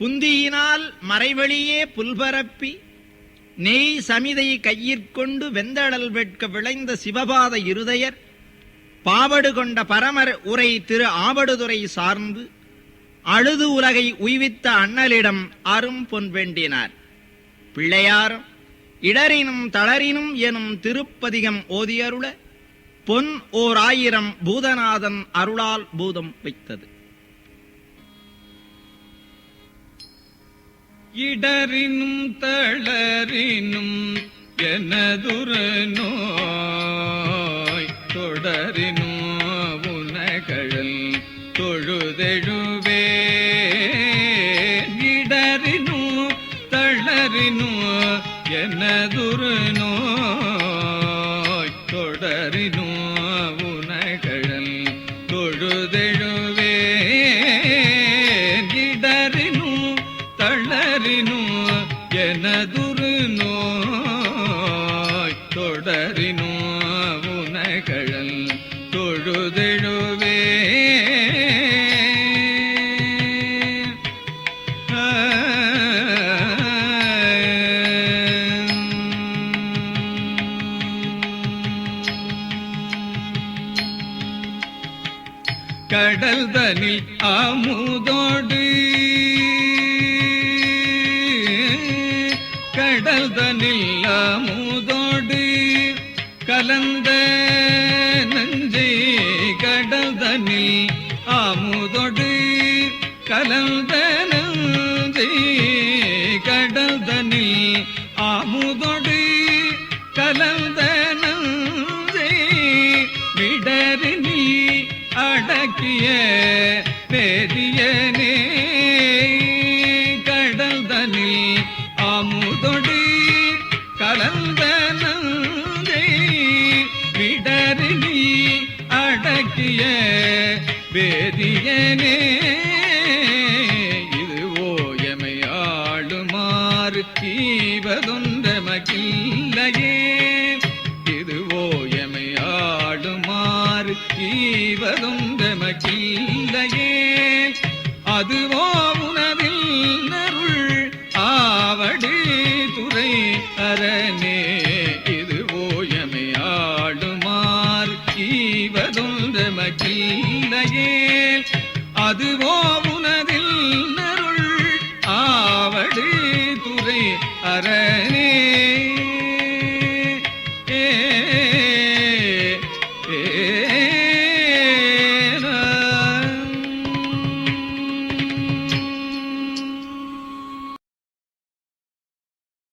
புந்தியினால் மறைவழியே புல்பரப்பி நெய் சமிதை கையிற்கொண்டு வெந்தடல் வெட்க விளைந்த சிவபாத இருதயர் பாவடு கொண்ட பரமர் உரை திரு ஆவடுதுறை சார்ந்து அழுது உலகை உய்வித்த அண்ணலிடம் அரும் பொன் வேண்டினார். பிள்ளையாரும் இடரினும் தளரினும் எனும் திருப்பதிகம் ஓதியருள பொன் ஓர் ஆயிரம் பூதநாதன் அருளால் பூதம் வைத்தது. இடரினும் தளரினும் எனதுரு நோய் தொடரினும் உனகழல் தொழுதெழுவே. இடரினும் தளரினும் எனதுரு நோய் எனதுரு நோய் தொடரினும் உனகழல் தொழுதெழுவே. கடல் தனில் அமுதோடு கடல் தனில் அமுதோடு கலந்த நஞ்சை கடல் தனில் அமுதோடு கலந்த நஞ்சை கடல் தனில் அமுதோடு கலந்த நஞ்சை விடரினி அடக்கிய பெரியனே வேதியனே இது ஓயமையாளுமாறு தீவதொன்றமக்கில்லையே இது ஓயமையாளுமாறு தீவதொன்றமக்கில்லையே அதுவோ உணவில் நருள் ஆவடி துறை அரை இல்லையே. அதுவோ உனதில் நருள் ஆவடு துறை அரணி.